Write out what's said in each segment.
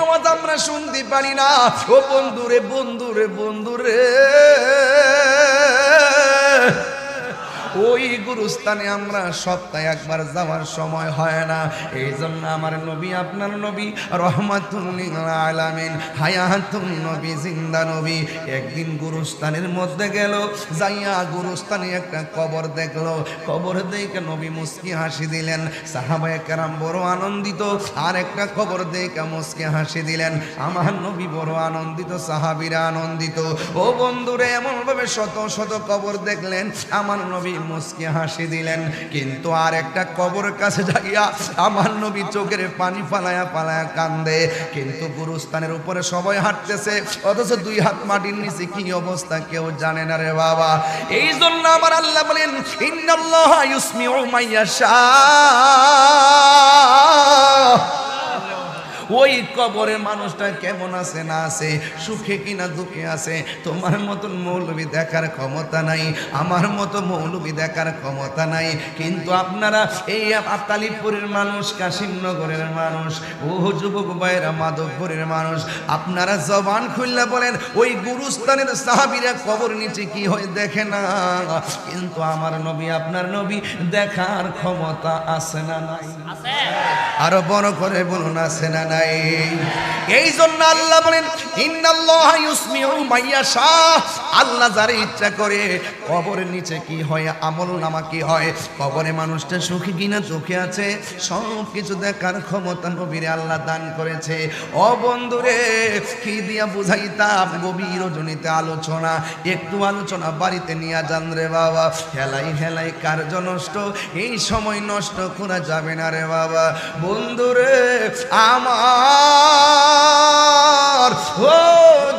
আওয়াজ আমরা শুনতে পারি না। ও বন্ধুরে বন্ধুরে বন্ধুরে। ওই গুরুস্থানে আমরা সপ্তাহে একবার যাওয়ার সময় হয় না। এই জন্য আমার নবী, আপনার নবী রহমাতুল্লিল আলামিন হায়াতুল নবী, জিন্দা নবী, একদিন গুরুস্থানের মধ্যে গেল, যাইয়া গুরুস্থানে একটা কবর দেখল। কবর দেখে নবী মুস্কি হাসি দিলেন। সাহাবায়ে কেরাম বড় আনন্দিত, আর একটা কবর দেখে মুস্কি হাসি দিলেন। আমার নবী বড় আনন্দিত, সাহাবীরা আনন্দিত। ও বন্ধুরে এমন ভাবে শত শত কবর দেখলেন। আমার নবী মুস্কি হাসি দিলেন। কিন্তু আর একটা কবর কাছে যাইয়া আমার নবী চোখের পানি ফালায়া ফালায়া কান্দে। কিন্তু গুরুস্থানের উপরে সবাই হাঁটতেছে। অথচ দুই হাত মাটির নিচে কি অবস্থা কেউ জানে না রে বাবা। এই জন্য আমার আল্লাহ বলেন, ইন্নাল্লাহ ইউসমিউ মাইয়াশা। ওই কবরের মানুষটা কেমন আছে না আছে? সুখে কিনা দুঃখে আছে? তোমার মতন মৌলবি দেখার ক্ষমতা নাই। আমার মতো মৌলবি দেখার ক্ষমতা নাই। কিন্তু আপনারা এই আতালিপুরের মানুষ কাশিমনগরের মানুষ ও যুবক ভাইয়েরা মাধবপুরের মানুষ আপনারা জবান খুললে বলেন ওই গুরুস্থানের সাহাবিরা কবর নিচে কি হয় দেখে না। কিন্তু আমার নবী আপনার নবী দেখার ক্ষমতা আছে না নাই? আরও বড় করে বলুন আছে না নাই। এই জন্য আল্লাহ বলেন, ইন্নাল্লাহ ইউসমিউ আল্লাহ যারে ইচ্ছা করে কবরের নিচে কি হয়, আমল নামা কি হয়, কবরে মানুষটা সুখী কিনা চোখে আছে, সব কিছু দেখার ক্ষমতা নবীরে আল্লাহ দান করেছে। ও বন্ধুরে, কি দিয়া বুঝাইতাম গভীর জনিতে আলোচনা, একটু আলোচনা বাড়িতে নিয়ে যান রে বাবা। হেলাই হেলাই কার্য নষ্ট? এই সময় নষ্ট করা যাবে না রে বাবা। বন্ধুরে, আমার ও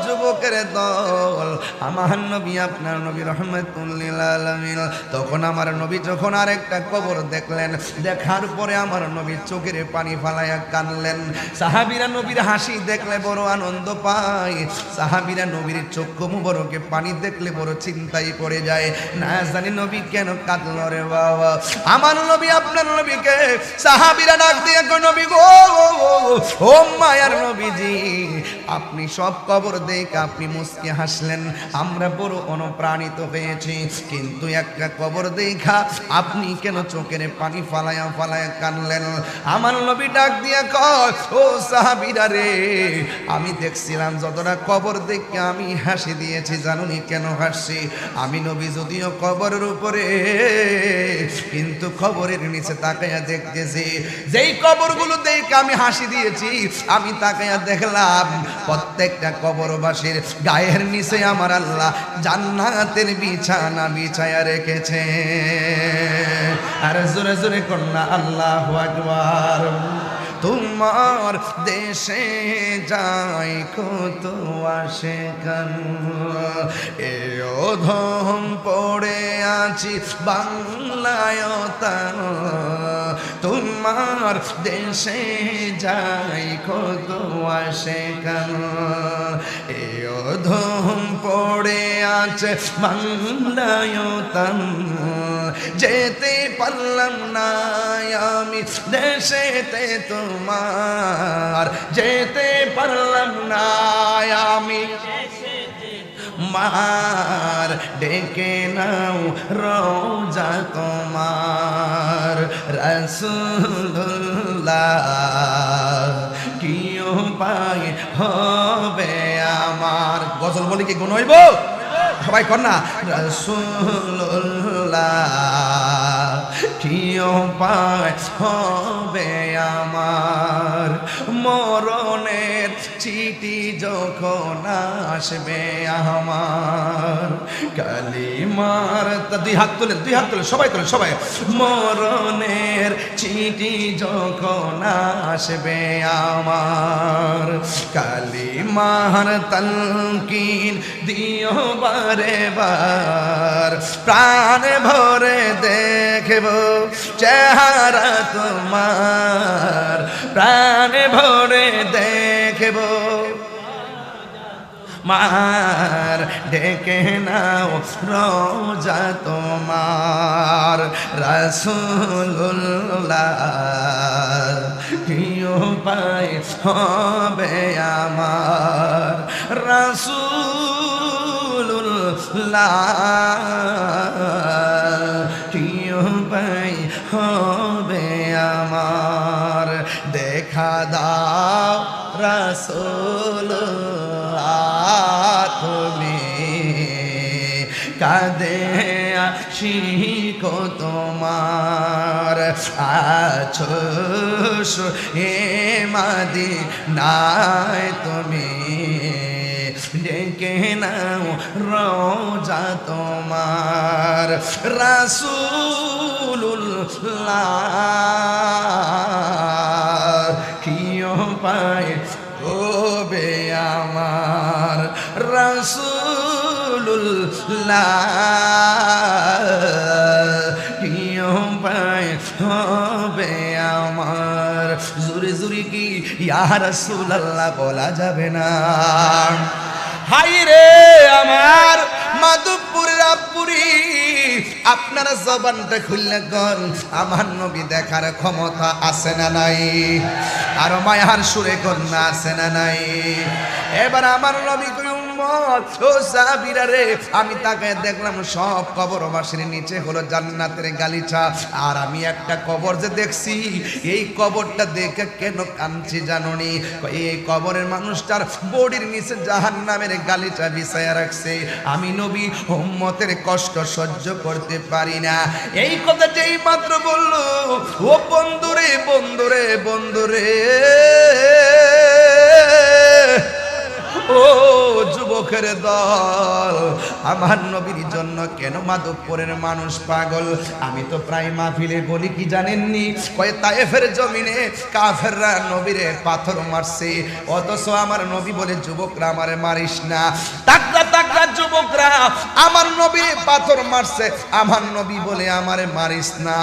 যুবকের দল, আমার নবী, আপনার নবী রহমতুল্লিল আলমিন। তখন আমার নবী যখন আরেকটা কবর দেখলেন, দেখার পরে আমার নবী চোখের পানি ফালাইয়া কানলেন সাহাবিরা নবীর হাসি দেখলে বড় আনন্দ পায়। সাহাবিরা নবীর চক্ষু মুবরকে পানি দেখলে বড় চিন্তায় পড়ে যায়। না জানি নবী কেন কাঁদল রে বাবা। আমার নবী, আপনার নবীকে সাহাবিরা ডাক দিয়ে নবী গো ও মায়ার নবীজি, আপনি সব কবর দেখ, আপনি মুসকে হাসলেন, আমরা বড় অনুপ্রাণিত হয়েছি। কিন্তু একটা কবর দেখা, আপনি কেন চোখের পানি ফালায়া ফালায়া কানলেন আমার নবী ডাক দিয়া কয়, ও সাহাবিরা রে, আমি দেখছিলাম যতটা কবর দেখে আমি হাসি দিয়েছি, জানুনি কেন হাসছি? আমি নবী যদিও কবরের উপরে, কিন্তু খবরের নিচে তাকাইয়া দেখতেছি, যেই কবরগুলো দেখে আমি হাসি দিয়েছি আমি তাকাইয়া দেখলাম প্রত্যেকটা কবরবাসীর গায়ের নিচে আমার আল্লাহ জান্নাতের বিছানা বিছায়া রেখেছে। আর জোরে জোরে কন্যা, আল্লাহ আকবার। তোমার দেশে যাই কত আসে কান? এ অধম পড়ে আছি বাংলায় তার তোমার দেশে যাই কত আসে কান? এ অধম পড়ে আছে বাংলায় তান। যেতে পারলাম না আমি দেশেতে তোমার। যেতে পারলাম না আমি মার, ডেকে নাও রোজা তোমার। রসুল্লাহ কি উপায় হবে আমার? গজল বলে কি গুণ হইব? সবাই কর না। রসুল্লাহ কি উপায় হবে আমার? মরণের চিঠি যখন আসবে আমার, কালিমার দুই হাত তুলে দুই হাত তুলে সবাই তুলে সবাই। মরণের চিঠি যখন আসবে আমার, কালিমার তলকিন দিও বারে বার। প্রাণ ভরে দেখব চেহারা তোমার, প্রাণ ভরে দেখব। মার ডেকে নাও রোজা তোমার। রসুল্লাহ প্রিয় উপায় হবে আমার। রাসূলুল্লাহ কাদে আশিক তোমার। আছো হে মাদি নাই তুমি ডেকে নাও রোজা তোমার। রাসূলুল্লাহ কি পায় হবে আমার জুরি জুরি কি ইয়া রাসূলুল্লাহ বলা যাবে না? হাই রে আমার মাধবপুরের আপুরি আপনারা জবানটা খুললে কন আমার নবী দেখার ক্ষমতা আছে না নাই? আর মায়ার সুরে কন্যা আছে না নাই? এবার আমার নবী আমি তাকে দেখলাম সব কবরবাসীর নিচে হলো জান্নাতের গালিচা। আর আমি একটা কবর যে দেখছি, এই কবরটা দেখে কেন কাঁদছি জাননি? এই কবরের মানুষটার বডির নিচে জাহান্নামের গালিচা বিছায়া রাখছে। আমি নবী, উম্মতের কষ্ট সহ্য করতে পারি না। এই কথা যেই মাত্র বলল, ও বন্ধুরে বন্ধুরে বন্ধুরে। ও যুবকের দল, আমার নবীর জন্য কেন মাধবপুরের মানুষ পাগল? আমি তো প্রায় মাহফিলে বলি কি জানেননি? কয়ে তায়েফের জমিনে কাফেররা নবীরে পাথর মারছে। অথচ আমার নবী বলে, যুবকরা আমারে মারিস না। যুবকরা, আমার নবী পাথর মারছে। আমার নবী বলে, আমারে মারিস না।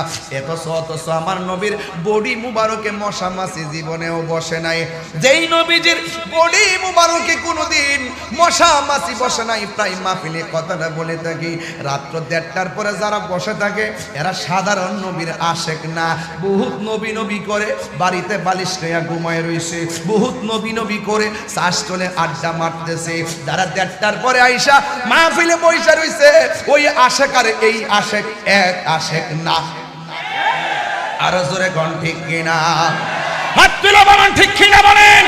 আমার নবীর বডি মুবারকে মশা জীবনেও বসে নাই। যেই বডি মুবারকে কোনোদিন মশা মাছি বসে নাই, প্রায় মাহফিলে কথাটা বলে থাকি। রাত্র দেড়টার পরে যারা বসে থাকে, এরা সাধারণ নবীর আশেক না। বহুত নবী নবী করে বাড়িতে বালিশ নেয়া ঘুমায় রইছে। বহুত নবী নবী করে শ্বাস চলে আড্ডা মারতেছে। যারা দেড়টার পরে আইসা মাহফিলে বৈশা রইছে, ওই আশেক আর এই আশেক এক আশেক না। আরও জোরে গণ ঠিক কিনা? হাত তুলে বলেন ঠিক কিনা বলেন?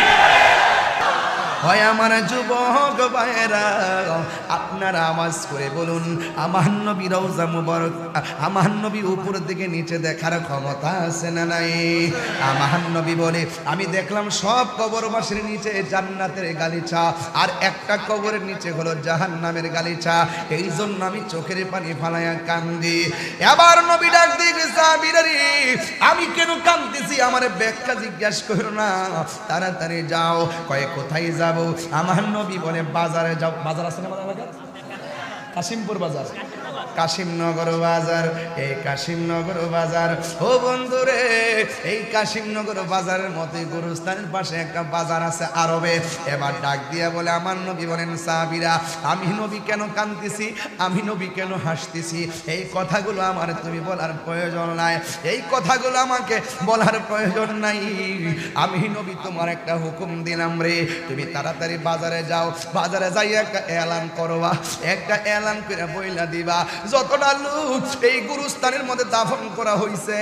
হয় আমার যুবক ভাইয়েরা, আপনারা আওয়াজ করে বলুন, আমার নবী রওজা মুবারক, আমার নবী উপর দিকে নিচে দেখার ক্ষমতা আছে না নাই? আমার নবী বলে, আমি দেখলাম সব কবরবাসীর নিচে জান্নাতের গালিচা, আর একটা কবরের নিচে হলো জাহান্নামের গালিচা। এই জন্য আমি চোখের পানি ফালাইয়া কান্দি। এবার নবী ডাক সাহাবীরারে আমি কেন কান্দিছি? আমার ব্যাখ্যা জিজ্ঞাসা করো না। তাড়াতাড়ি যাও, কয়ে, কোথায় যাব? আমার নবী বলে বাজারে যাও বাজার আছে না বাজার? কাশিমপুর বাজার। কাশিমনগর বাজার, এই কাশিমনগর বাজার। ও বন্ধুরে, এই কাশিমনগর বাজারের মতোই গুরুস্থানের পাশে একটা বাজার আছে আরবে। এবার ডাক দিয়া বলে, আমার নবী বলেন, সাহাবিরা, আমি নবী কেন কাঁদতেছি? আমি নবী কেন হাসতেছি? এই কথাগুলো আমার তুমি বলার প্রয়োজন নাই। এই কথাগুলো আমাকে বলার প্রয়োজন নাই। আমি নবী, তোমার একটা হুকুম দিলাম রে। তুমি তাড়াতাড়ি বাজারে যাও। বাজারে যাই একটা এলান করবা। একটা এলান করে বইলা দিবা। যতটা লোক এই গুরুস্থানের মধ্যে দাফন করা হয়েছে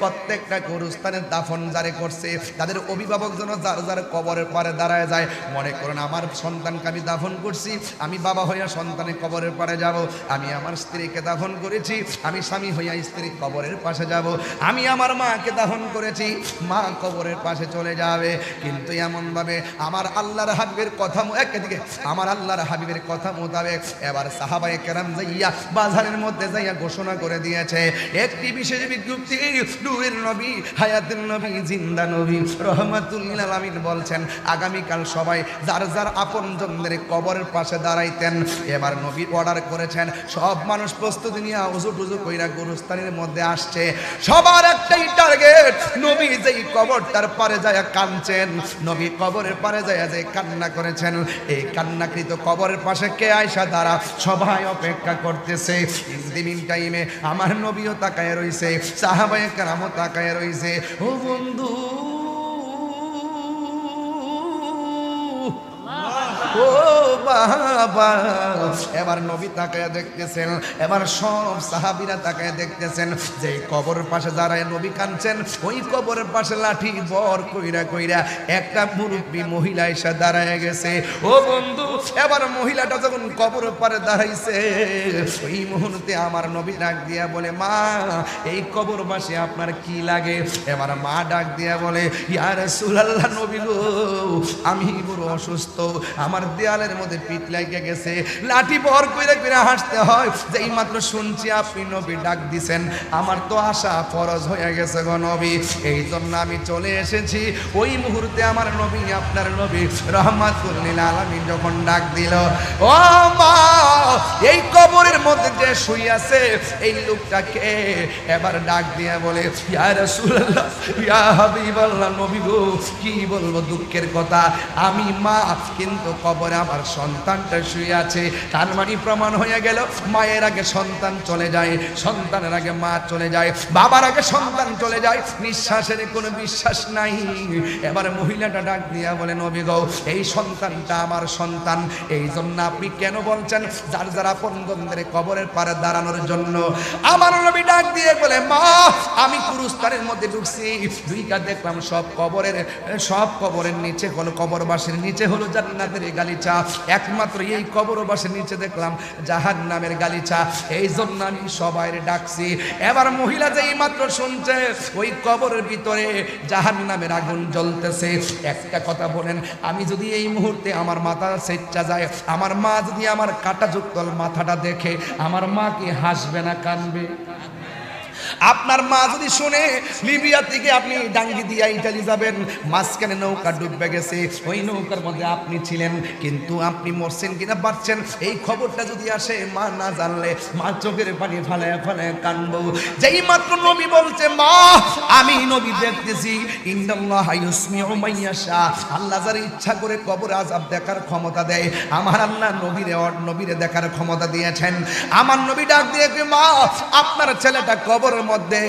প্রত্যেকটা গুরুস্থানের দাফন যারে করছে, তাদের অভিভাবক যেন যার যার কবরের পারে দাঁড়ায় যায়, মনে করেন আমার সন্তানকে আমি দাফন করছি, আমি বাবা হইয়া সন্তানের কবরের পারে যাব, আমি আমার স্ত্রীকে দাফন করেছি, আমি স্বামী হইয়া স্ত্রীর কবরের পাশে যাব, আমি আমার মাকে দাফন করেছি, মা কবরের পাশে চলে যাবে। কিন্তু এমনভাবে আমার আল্লাহর হাবিবের কথা একদিকে, আমার আল্লাহর হাবিবের কথা মোতাবেক এবার সাহাবায়ে কেরাম যাইয়া বাজারের মধ্যে যাইয়া ঘোষণা করে দিয়েছে, একটি বিশেষ বিজ্ঞপ্তি নবী, হায়াতের নবী, জিন্দা নবী রহমাতুল্লিল আলামিন বলছেন, আগামীকাল সবাই যার যার আপনজনদের কবরের পাশে দাঁড়াইতেন, এবার নবী অর্ডার করেছেন, সব মানুষ প্রস্তুতি নিয়ে উজু টুজু কইরা গুরুস্থানের মধ্যে আসছে, সবার একটাই টার্গেট নবী যেই কবরটার পারে যায় কাঁদছেন, নবী কবরের পারে যায় যে কান্না করেছেন, এই কান্নাকৃত কবরের পাশে কে আয়সা দ্বারা সবাই অপেক্ষা করতেছে রইছে ইন্দিমিন টাইমে আমার নবীও তাকায় রইছে সাহাবায়ে কারামও তাকায় রইছে ও বন্ধু, ও বা এবার নবী তাকায় দেখতেছেন, এবার সব সাহাবিরা তাকায় দেখতেছেন যে কবর পাশে দাঁড়ায় নবী কাঁদছেন, ওই কবরের পাশে লাঠি বর কইরা কইরা একটা মুরব্বী মহিলা এসে দাঁড়ায় গেছে। ও বন্ধু, এবার মহিলাটা যখন কবর পারে দাঁড়াইছে, ওই মুহূর্তে আমার নবী ডাক দিয়া বলে, মা, এই কবর পাশে আপনার কি লাগে? এবার মা ডাক দিয়া বলে ইয়ার সুলাল্লাহ নবী গো, আমি বড় অসুস্থ, আমার দেয়ালের মধ্যে পিঠ লাগে গেছে। লাঠি বর কইরা কইরা হাসতে হয় যেই মাত্র শুনছি আপনি নবী ডাক দিছেন। আমার তো আশা ফরজ হয়ে গেছে গো নবী। এই জন্য আমি চলে এসেছি। ওই মুহূর্তে আমার নবী, আপনার নবী রহমাতুল্লিল আলামিন যখন ডাক দিল, ও মা, এই কবরের মধ্যে যে শুই আছে, এই লোকটাকে এবার ডাক দিয়ে বলে, ইয়া রাসূলুল্লাহ, ইয়া হাবিবাল্লাহ নবী গো, কি বলব দুঃখের কথা? আমি মা, কিন্তু কবরে আমার সন্তানটা শুয়ে আছে। তার মানে প্রমাণ হয়ে গেল, মায়ের আগে সন্তান চলে যায়, সন্তানের আগে মা চলে যায়, বাবার আগে সন্তান চলে যায়, নিঃশ্বাসের কোনো বিশ্বাস নাই। এবার মহিলাটা ডাক দিয়া বলে, নবী গো, এই সন্তানটা আমার সন্তান। এই জন্য আপনি কেন বলছেন যার যারা পন্দন্দের কবরের পারে দাঁড়ানোর জন্য? আমার নবী ডাক দিয়ে বলে, মা আমি কুরুস্তানের মধ্যে ঢুকছি দুইটা দেখলাম সব কবরের সব কবরের নিচে হলো কবরবাসের নিচে হলো জান্নাতের গালিচা। একমাত্র এই কবরবাসের নিচে দেখলাম জাহান নামের গালিচা। এই জন্য আমি সবাই ডাকছি। এবার মহিলা যে মাত্র শুনছে, ওই কবরের ভিতরে জাহান নামের আগুন জ্বলতেছে। একটা কথা বলেন, আমি যদি এই মুহূর্তে আমার মাথা সেচ্চা যায়, আমার মা যদি আমার কাটাযুক্ত মাথাটা দেখে, আমার মা কি হাসবে না কানবে? আপনার মা যদি শুনে, লিবিয়া থেকে আপনি ডাঙ্গি দিয়া ইটালি যাবেন, মাঝখানে নৌকা ডুববে গেছে। ওই নৌকার মধ্যে আপনি ছিলেন, কিন্তু আপনি মরছেন কিনা পারছেন? এই খবরটা যদি আসে, মা না জানলে, মা চোখের পানি ফালে ফালে কানবো। যেই মাত্র নবী বলছে, মা, আমি নবী দেখতেছি। আল্লাহ যার ইচ্ছা করে কবর আজাব দেখার ক্ষমতা দেয়। আমার আল্লাহ নবীরে নবীরে দেখার ক্ষমতা দিয়েছেন। আমার নবী ডাক দিয়ে মা, আপনার ছেলেটা কবরের মধ্যে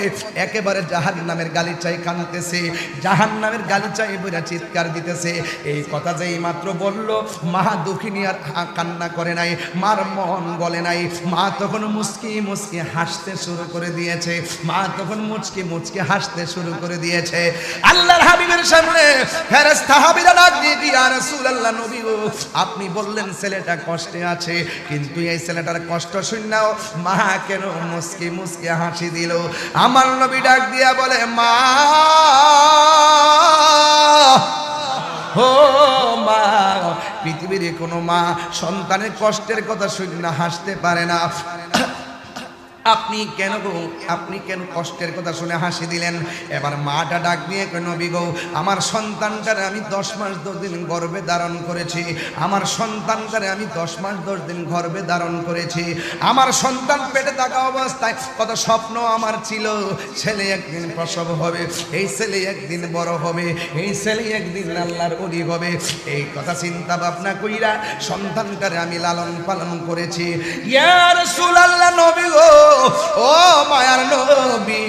একেবারে জাহান নামের গালিচাই কানতেছে জাহান নামের গালিচাই বইরা চিৎকার দিতেছে। এই কথা যেই মাত্র বলল, মা দুঃখিনী আর কান্না করে নাই, মার মন গলে নাই। মা তখন মুচকি মুচকি হাসতে শুরু করে দিয়েছে, মা তখন মুচকি মুচকি হাসতে শুরু করে দিয়েছে। আল্লাহর হাবিবের সামনে ফেরেশতা হাবিরা ডাক দিয়ে আর রাসূলুল্লাহ নবী আপনি বললেন ছেলেটা কষ্টে আছে, কিন্তু এই ছেলেটার কষ্ট শুননাও মা কেন মুচকি মুচকি হাসি দিল? আমার নবী ডাক দিয়া বলে, মা ও মা, পৃথিবীর কোনো মা সন্তানের কষ্টের কথা শুনে না হাসতে পারে না। আপনি কেন গো? আপনি কেন কষ্টের কথা শুনে হাসি দিলেন? এবার মাটা ডাক দিয়ে কই নবী গো, আমার সন্তানটারে আমি দশ মাস দশ দিন গর্বে ধারণ করেছি। আমার সন্তানটারে আমি দশ মাস দশ দিন গর্বে ধারণ করেছি। আমার সন্তান পেটে থাকা অবস্থায় কত স্বপ্ন আমার ছিল। ছেলে একদিন প্রসব হবে, এই ছেলে একদিন বড় হবে, এই ছেলে একদিন আল্লাহর অলি হবে। এই কথা চিন্তা ভাবনা কইরা সন্তানটারে আমি লালন পালন করেছি। ইয়ার সুলাল্লাহ নবী গো ও মায়ার নবী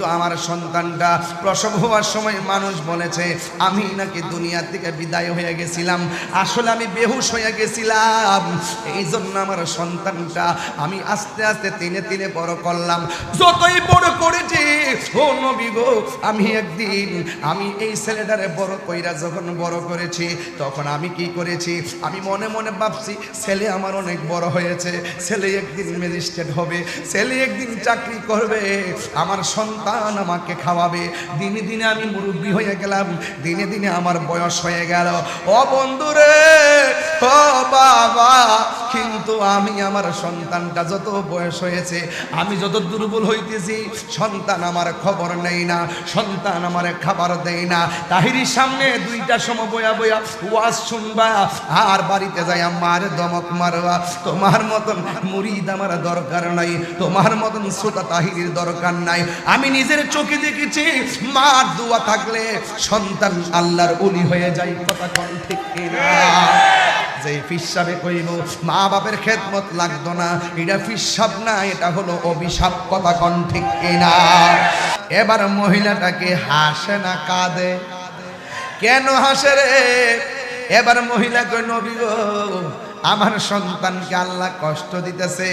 কিন্তু আমার সন্তানটা প্রসব হওয়ার সময় মানুষ বলেছে, আমি নাকি দুনিয়া থেকে বিদায় হয়ে গেছিলাম, আসলে আমি বেহুশ হয়ে গেছিলাম। এই জন্য আমার সন্তানটা আমি আস্তে আস্তে তিনে তিনে বড় করলাম। যতই বড় করেছি, ও নবী গো, আমি একদিন, আমি এই ছেলেটারে বড় কইরা যখন বড় করেছি, তখন আমি কি করেছি? আমি মনে মনে ভাবছি, ছেলে আমার অনেক বড় হয়েছে, ছেলে একদিন ম্যাজিস্ট্রেট হবে, ছেলে একদিন চাকরি করবে, আমার সন্তান আমাকে খাওয়াবে। দিনে দিনে আমি মুরব্বী হয়ে গেলাম, দিনে দিনে আমার বয়স হয়ে গেল। ও বন্ধুরে, ও বাবা কিন্তু আমি আমার সন্তানটা যত বয়স হয়েছে, আমি যত দুর্বল হইতেছি, সন্তান আমার খবর নেই না, সন্তান আমার খাবার দেয় না। তাহিরির সামনে দুইটা সময় বয়া বয়া ওয়াজ শুনবা, আর বাড়িতে যাই আমার দমক মারবা। তোমার মতন মুরিদ আমার দরকার নাই, তোমার মতন শ্রোতা তাহিরির দরকার নাই। আমি নিজের চোখে দেখেছি, মার দোয়া থাকলে সন্তান আল্লাহর উলি হয়ে যায়, কথা কোন ঠিক কিনা? যে ফিসাবে কইব মা বাপের খেদমত লাগতো না। এটা ফিসাব না, এটা হলো অভিশাপ, কথা কন ঠিক কিনা। এবার মহিলাটাকে হাসে না, কাঁদে। কেন হাসে রে? এবার মহিলা কই নবী গো আমার সন্তানকে আল্লাহ কষ্ট দিতেছে।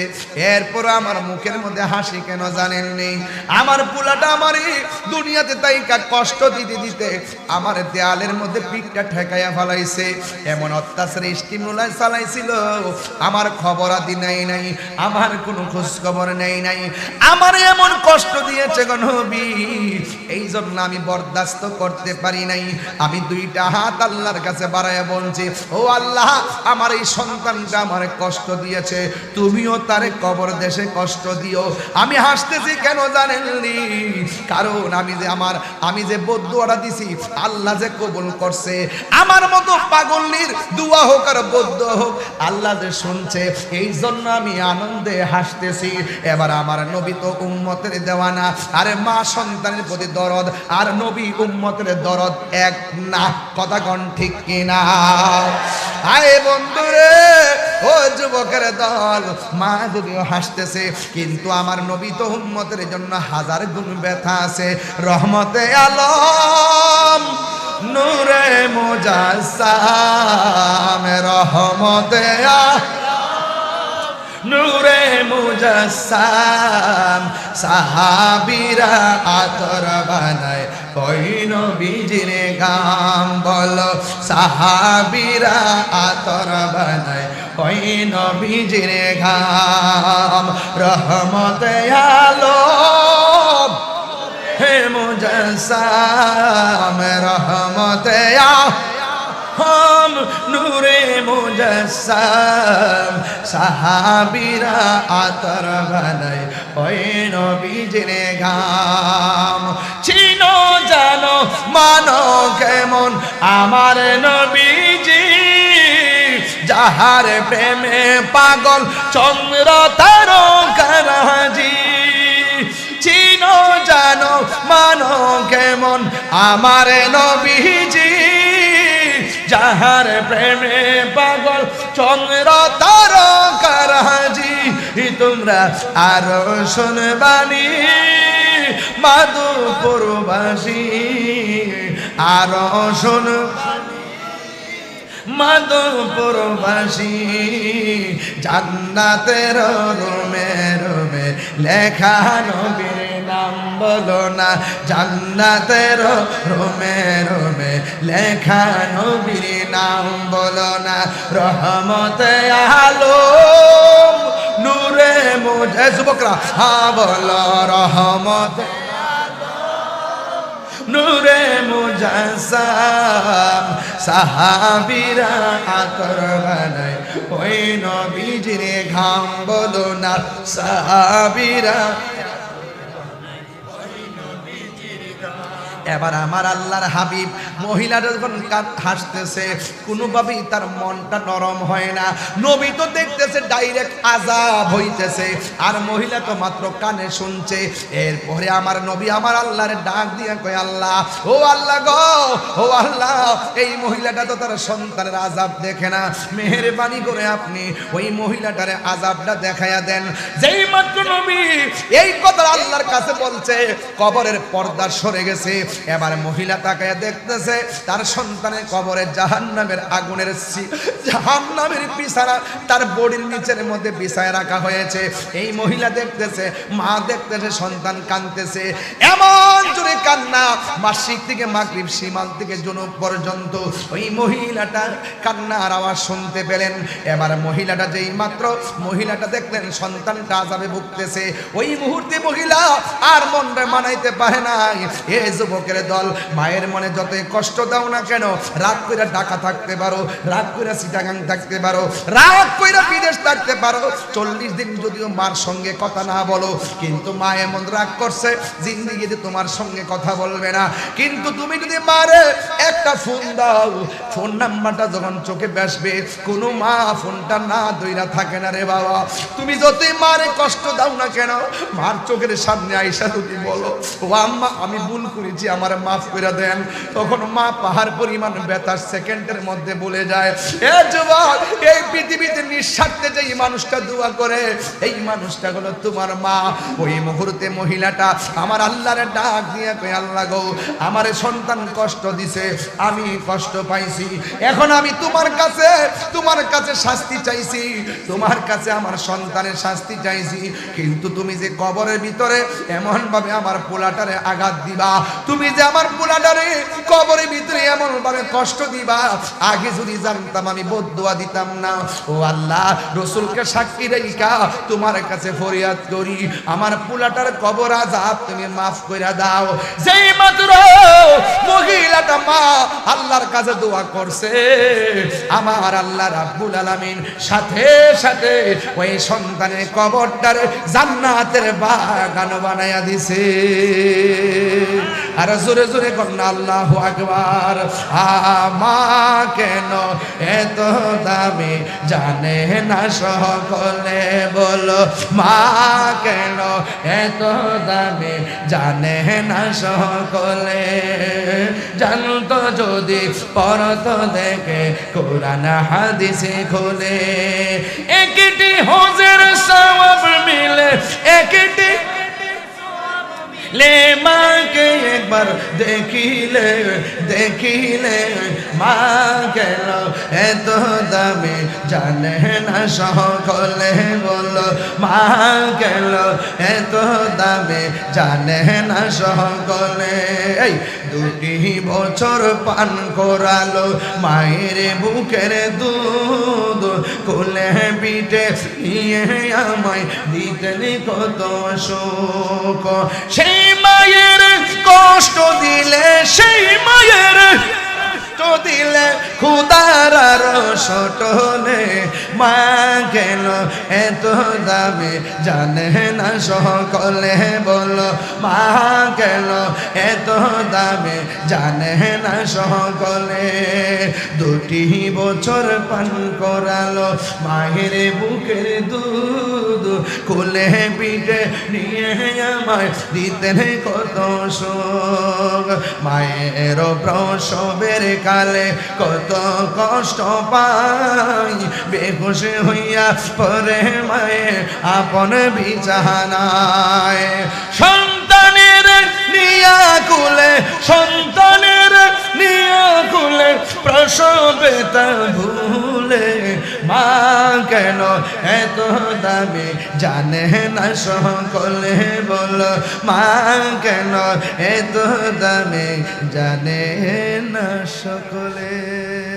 এরপর আমার মুখের মধ্যে হাসি কেন জানেননি? আমার পুলাটা আমারই দুনিয়াতে তাই কষ্ট দিতে দিতে আমার দেয়ালের মধ্যে পিঠটা ঠেকাইয়া ফেলাইছে। এমন অত্যাচার স্টিমুলাই চালাইছিল। আমার খবর আদি নেই নাই, আমার কোনো খোঁজ খবর নেই নাই। আমার এমন কষ্ট দিয়েছে গণবি এই জন্য আমি বরদাস্ত করতে পারি নাই। আমি দুইটা হাত আল্লাহর কাছে বাড়াইয়া বলছি, ও আল্লাহ, আমার এই সন্তানটা আমার কষ্ট দিয়েছে, তুমিও তারে কবর দেশে কষ্ট দিও। আমি হাসতেছি, কেন জানেননি? কারণ আমি যে আমার, আমি যে বদুয়াটা দিছি, আল্লাহ যে কবুল করছে। আমার মতো পাগলির দুয়া হোক আর বদ্ধ হোক, আল্লাহ যে শুনছে। এই জন্য আমি আনন্দে হাসতেছি। এবার আমার নবী তো উম্মতের দেওয়ানা। আরে মা সন্তানের প্রতি দরদ, আর নবী উম্মতের দরদ এক না। কথা কন ঠিক কিনা? আয় বন্ধুরে! ও যুবকের দল, মা যদিও হাসতেছে, কিন্তু আমার নবী তো উম্মতের জন্য হাজার গুণ ব্যথা আছে। রহমতে আলম, নূরে মুজাসাম রহমতে নূরে মুজাসাম সাহাবিরা আতর বানায়। কইন বিজিরে গাম, বলো সাহাবিরা আতর বানায়। কইন বিজিরে গাম, রহমতে আলো। হে মুজাসাম রহমতে হম নূরে মুজাসাম সাহাবিরা আতর বানাই ওই নবীজির গাম চিনো জানো মানো কেমন আমার নবীজি, যাহার প্রেমে পাগল চন্দ্র তারকারাজি। চিনো জানো মানো কেমন আমার নবীজি যাহার প্রেমে পাগল চন্দ্র তারকারাজি তোমরা আর শুনবানি মাধুপুরবাসী আর শুনবানি মাধবপুরবাসী, জান্নাতের রুমে রুমে লেখা নবীর নাম বলো না। জান্নাতের রুমে রুমে লেখা নবীর নাম বলো না। রহমতে আলো নূরে মুজে, যুবকরা, হা বলো রহমতে নূরে মুজাসাম সাহাবিরা আতর বানায় ওই নবীজিরে ঘাম বলো না সাহাবিরা এবার আমার আল্লাহর হাবিব মহিলাটা যখন হাসতেছে, কোনোভাবেই তার মনটা নরম হয় না। নবী তো দেখতেছে ডাইরেক্ট আজাব হইতেছে, আর মহিলা তো মাত্র কানে শুনছে। এরপরে আমার নবী আমার আল্লাহর ডাক দিয়ে কয়, আল্লাহ, ও আল্লাহ গো, ও আল্লাহ, এই মহিলাটা তো তার সন্তানের আজাব দেখে না। মেহেরবানি করে আপনি ওই মহিলাটারে আজাবটা দেখাইয়া দেন। যেই মাত্র নবী এই কথা আল্লাহর কাছে বলছে, কবরের পর্দা সরে গেছে। এবার মহিলা তাকায় দেখতেছে, তার সন্তানের কবরে জাহান্নামের আগুনের জাহান্নামের পিছারা তার বডির নিচের মধ্যে বিছায় রাখা হয়েছে। এই মহিলা দেখতেছে, মা দেখতেছে, সন্তান কাঁদতেছে। এমন জোরে কান্না, মাসিক থেকে মাগরিব সীমাল থেকে জনুব পর্যন্ত ওই মহিলাটার কান্নার আওয়াজ শুনতে পেলেন। এবার মহিলাটা যেই মাত্র মহিলাটা দেখলেন, সন্তানটা আজাবে ভুগতেছে। ওই মুহূর্তে মহিলা আর মনটা মানাইতে পারে নাই। এ যুবকের দল, মায়ের মনে যতই কষ্ট দাও না কেন, রাগ কইরা ঢাকা থাকতে পারো, রাগ কইরা সিটাগাং থাকতে পারো, রাগ কইরা বিদেশ থাকতে পারো। চল্লিশ দিন যদিও মার সঙ্গে কথা না বলো, কিন্তু মা এমন রাগ করছে, জিন্দিগিতে তোমার সঙ্গে কথা বলবে না। কিন্তু তুমি যদি মারে, একটা ফোন দাও, ফোন নাম্বারটা যখন চোখে বেসবে, কোনো মা ফোনটা না দইরা থাকে না রে বাবা। তুমি যতই মারে কষ্ট দাও না কেন, মার চোখের সামনে আইসা যদি বলো, ও আম্মা, আমি ভুল করেছি, আমার মাফ করে দেন। তখন মা পাহাড় পরিমাণ ব্যথার সেকেন্ডের মধ্যে বলে যায় এই পৃথিবীতে নিঃস্বার্থে যে এই মানুষটা দোয়া করে, এই মানুষটা হলো তোমার মা। ওই মুহূর্তে মহিলাটা আমার আল্লাহর ডাক দিয়ে কই আল্লাহ গো, আমার সন্তান কষ্ট দিছে, আমি কষ্ট পাইছি। এখন আমি তোমার কাছে তোমার কাছে শাস্তি চাইছি, তোমার কাছে আমার সন্তানের শাস্তি চাইছি। কিন্তু তুমি যে কবরের ভিতরে এমন ভাবে আমার পোলাটারে আঘাত দিবা। তুমি যে আমার পোলাটারে কবরের ভিতরে এমন ভাবে কষ্ট দিবা, আগে যদি জানতাম আমি বদুয়া দিতাম না। ও আল্লাহ, রসুলকে সাক্ষী রেখা তোমার কাছে ফরিয়াদ করি। আমার পোলাটার কবর আজাব তুমি মাফ করে দাও। যেই মাত্র মহিলাটা মা আল্লাহর কাছে দোয়া করছে, আমার আল্লাহ রাব্বুল আলামিন সাথে সাথে ওই সন্তানের কবরটারে জান্নাতের বাগান বানাইয়া দিছে। আর জোরে জোরে কন্যা আল্লাহ আকবার। আমা কেন এত দামি? জানে না সকলে বলো, মা কেন এত দামি? জানে না সকলে। জানতো যদি, পরত দেখে কোরআন, হাদিসে খোলে। একটি হজের সওয়াব মিলে, একটি লে মাকে একবার দেখিলে দেখিলে মা কেন এত দামি জানে না সকলে বলো মা কেন এত দামি জানে না সকলে এই দুটি বছর পান করালো মায়ের বুকের দুধ কোলে পিঠে নিয়ে আমায় দিতেন কত শোক সেই মায়ের কষ্ট দিলে, সেই মায়ের দিলে খুদার আর সটলে মা কেন এত দামে জানে না সকলে বলো, মা কেন এত দামে জানে না সকলে। দুটি বছর পান করালো মায়ের বুকের দুধ কোলে পিঠে নিয়ে আমায় দিতেন কত শোক। মায়ের প্রসবের কালে কত কষ্ট পাই। বেহুশ হইয়া পরে মায়ে আপন বিছানায়। সন্তানের নিয়া কুলে সন্তানের নিয়া কুলে প্রসবে তা ভুলে। মা কেন এত দামি জানে না সকলে বল, মা কেন এত দামি জানে না সকলে?